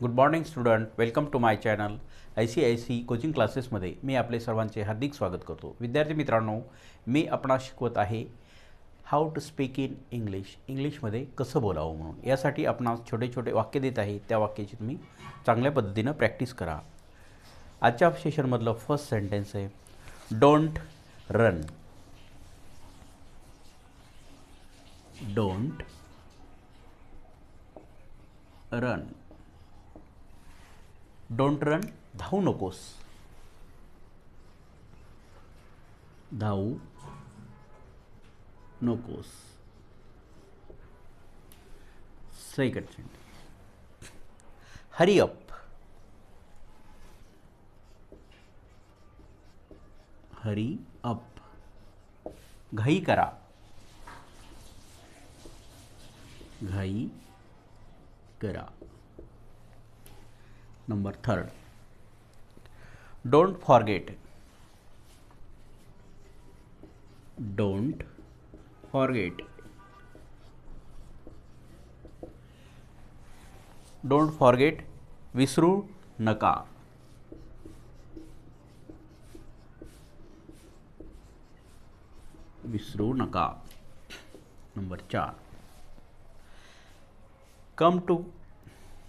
Good morning student welcome to my channel I C I C coaching क्लासेसमध्ये मी आपले सर्वांचे हार्दिक स्वागत करतो. विद्यार्थी मित्रांनो मी आपणास शिकवत आहे how to speak in English इंग्लिशमध्ये कसं बोलावं म्हणून. यासाठी आपणास छोटे छोटे वाक्य देत आहे. त्या वाक्याची तुम्ही चांगल्या पद्धतीनं प्रॅक्टिस करा. आजच्या सेशनमधलं फर्स्ट सेंटेन्स आहे don't run don't run don't run धावू नकोस. धावू नकोस. Second sentence hurry up. Hurry up. घाई करा. घाई करा. Number third. Don't forget don't forget don't forget विसरू नका. विसरू नका. नंबर चार. Come to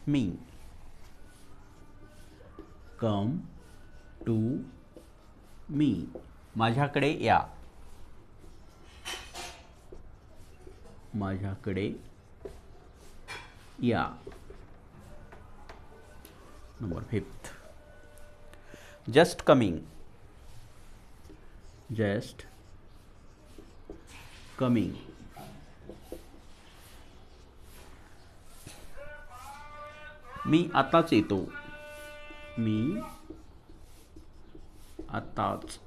me come to me माझ्याकडे या. माझ्याकडे या. Number fifth just coming just coming मी आताच येतो. मी आताच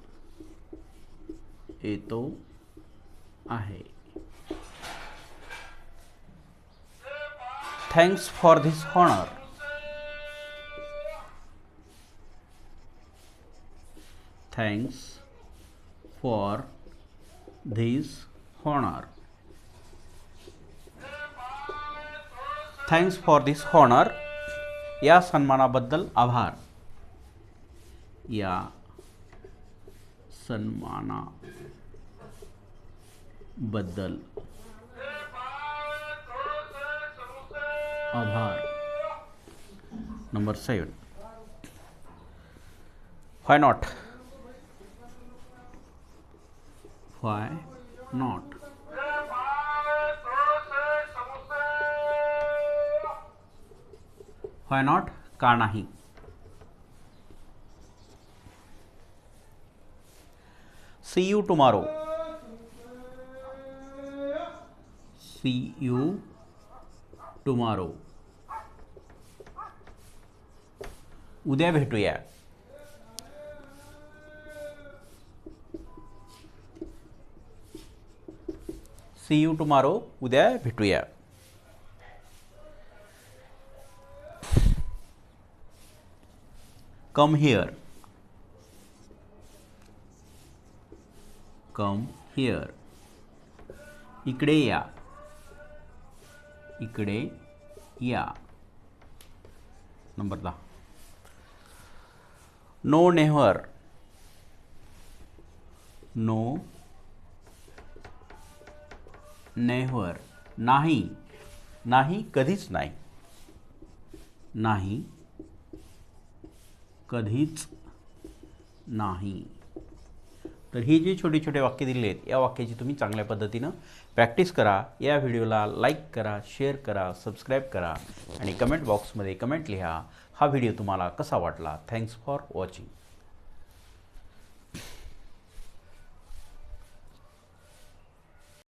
येतो आहे. Thanks for this honour thanks for this honour thanks for this honour या सन्मानाबद्दल आभार. या सन्मानाबद्दल आभार. Number seven. Why not why not why not का नाही? See you tomorrow see you tomorrow उद्या भेटूया. सी यू टुमारो उद्या भेटूया. कम हिअर कम हिअर इकडे या. इकडे या. नंबर दहा. नो नेव्हर नो नेव्हर नाही. नाही कधीच नाही. नाही कधीच नाही. तर ही जी छोटी छोटे वाक्य दिले आहेत या वाक्याची तुम्ही चांगल्या पद्धतीनं प्रॅक्टिस करा. या व्हिडिओला लाईक करा शेअर करा सबस्क्राईब करा आणि कमेंट बॉक्समध्ये कमेंट लिहा. हा व्हिडिओ तुम्हाला कसा वाटला? Thanks for watching